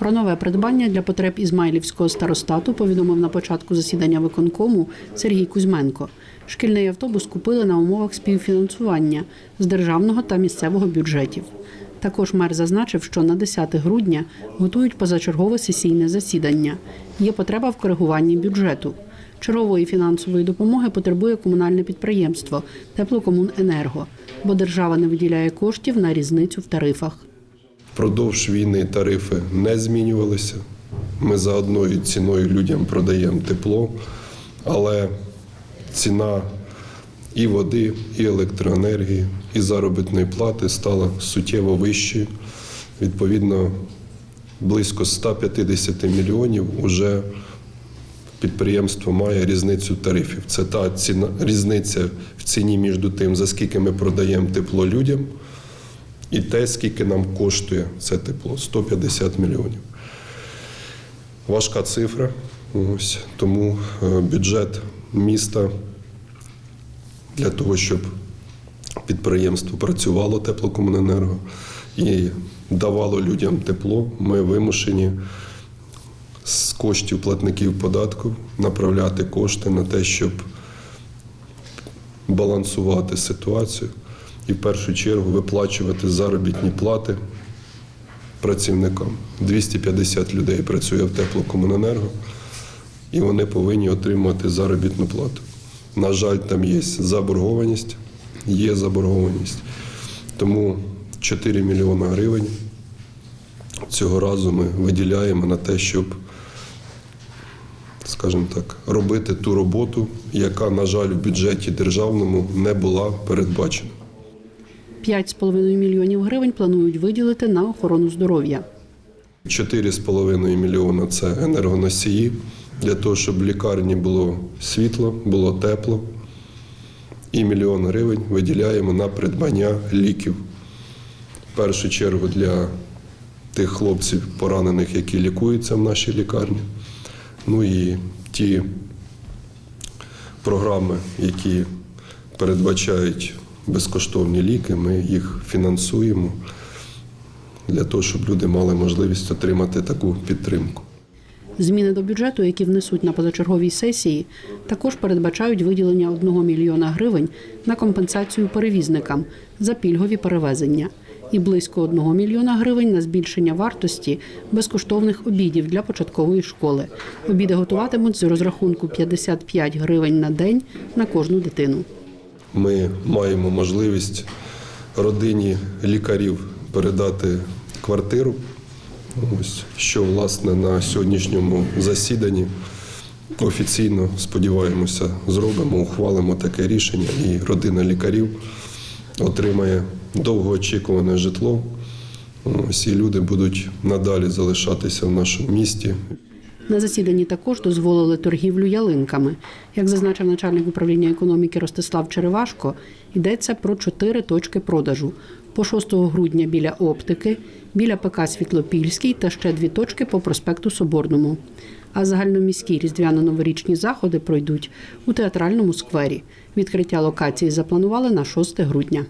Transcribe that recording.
Про нове придбання для потреб Ізмайлівського старостату повідомив на початку засідання виконкому Сергій Кузьменко. Шкільний автобус купили на умовах співфінансування з державного та місцевого бюджетів. Також мер зазначив, що на 10 грудня готують позачергове сесійне засідання. Є потреба в коригуванні бюджету. Чергової фінансової допомоги потребує комунальне підприємство Теплокомуненерго, бо держава не виділяє коштів на різницю в тарифах. Впродовж війни тарифи не змінювалися. Ми за одною ціною людям продаємо тепло, але ціна і води, і електроенергії, і заробітної плати стала суттєво вищою. Відповідно, близько 150 мільйонів уже підприємство має різницю тарифів. Це та ціна, різниця в ціні між тим, за скільки ми продаємо тепло людям, і те, скільки нам коштує це тепло 150 мільйонів. Важка цифра. Ось, тому е, бюджет міста для того, щоб підприємство працювало теплокомуненерго і давало людям тепло, ми вимушені з коштів платників податків направляти кошти на те, щоб балансувати ситуацію і в першу чергу виплачувати заробітні плати працівникам. 250 людей працює в теплокомуненерго, і вони повинні отримувати заробітну плату. На жаль, там є заборгованість, є заборгованість. Тому 4 мільйони гривень цього разу ми виділяємо на те, щоб, скажімо так, робити ту роботу, яка, на жаль, в бюджеті державному не була передбачена. 5,5 мільйонів гривень планують виділити на охорону здоров'я. 4,5 мільйона це енергоносії для того, щоб в лікарні було світло, було тепло. І мільйон гривень виділяємо на придбання ліків. В першу чергу для тих хлопців поранених, які лікуються в нашій лікарні. Ну і ті програми, які передбачають безкоштовні ліки, ми їх фінансуємо для того, щоб люди мали можливість отримати таку підтримку. Зміни до бюджету, які внесуть на позачерговій сесії, також передбачають виділення 1 мільйона гривень на компенсацію перевізникам за пільгові перевезення і близько 1 мільйона гривень на збільшення вартості безкоштовних обідів для початкової школи. Обіди готуватимуть з розрахунку 55 гривень на день на кожну дитину. Ми маємо можливість родині лікарів передати квартиру. Ось що власне на сьогоднішньому засіданні офіційно сподіваємося, зробимо, ухвалимо таке рішення, і родина лікарів отримає довгоочікуване житло. Ось і люди будуть надалі залишатися в нашому місті. На засіданні також дозволили торгівлю ялинками. Як зазначив начальник управління економіки Ростислав Черевашко, йдеться про чотири точки продажу: по 6 грудня біля оптики, біля ПК Світлопільський та ще дві точки по проспекту Соборному. А загальноміські різдвяно-новорічні заходи пройдуть у театральному сквері. Відкриття локації запланували на 6 грудня.